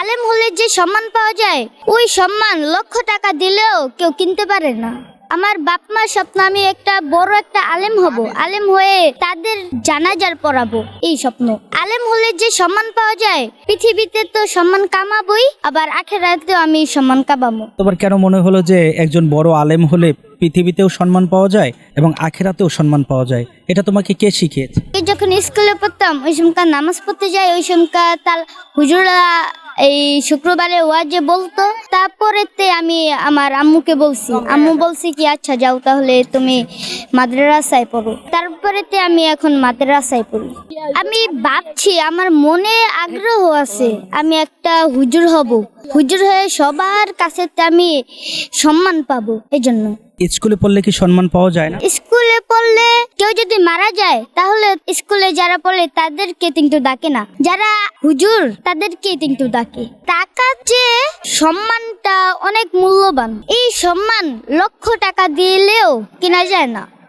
আলেম হলে যে সম্মান পাওয়া যায় ওই সম্মান লক্ষ টাকা দিলেও কেউ কিনতে পারে না। আমার বাপ মার স্বপ্ন আমি একটা বড় একটা আলেম হব আলেম হয়ে তাদের জানাজার পড়াবো এই স্বপ্ন। আলেম হলে যে সম্মান পাওয়া যায় পৃথিবীতে তো সম্মান কামাবই আবার আখেরাতেও আমি সম্মান কামাবো। তোমার কেন মনে হলো যে একজন বড় আলেম হলে পৃথিবীতেও সম্মান পাওয়া যায় এবং আখেরাতেও সম্মান পাওয়া যায়? এটা তোমাকে কে শিখিয়েছে? যখন স্কুলে পড়তাম ওই সময়কার নামাজ পড়তে যাই ওই সময়কার তার হুজুরা এই শুক্রবারে ওয়াজে বলতো তারপরেতে আমি আমার আম্মুকে বলছি আম্মু বলছি কি আচ্ছা যাও তাহলে তুমি মাদ্রাসায় পড়ো। তারপরেতে আমি এখন মাদ্রাসায় পড়ি। আমি ভাবছি আমার মনে আগ্রহ আছে আমি একটা হুজুর হব। হুজুর হয়ে সবার কাছে আমি সম্মান পাবো এই জন্য স্কুলে পড়লে কি সম্মান পাওয়া যায় না? স্কুলে পড়লে কেউ যদি মারা যায়, তাহলে স্কুলে যারা পড়ে, তাদেরকে কিন্তু ডাকে না। যারা হুজুর, তাদেরকে কিন্তু ডাকে। টাকা চেয়ে সম্মানটা অনেক মূল্যবান। এই সম্মান লক্ষ টাকা দিলেও কেনা যায় না।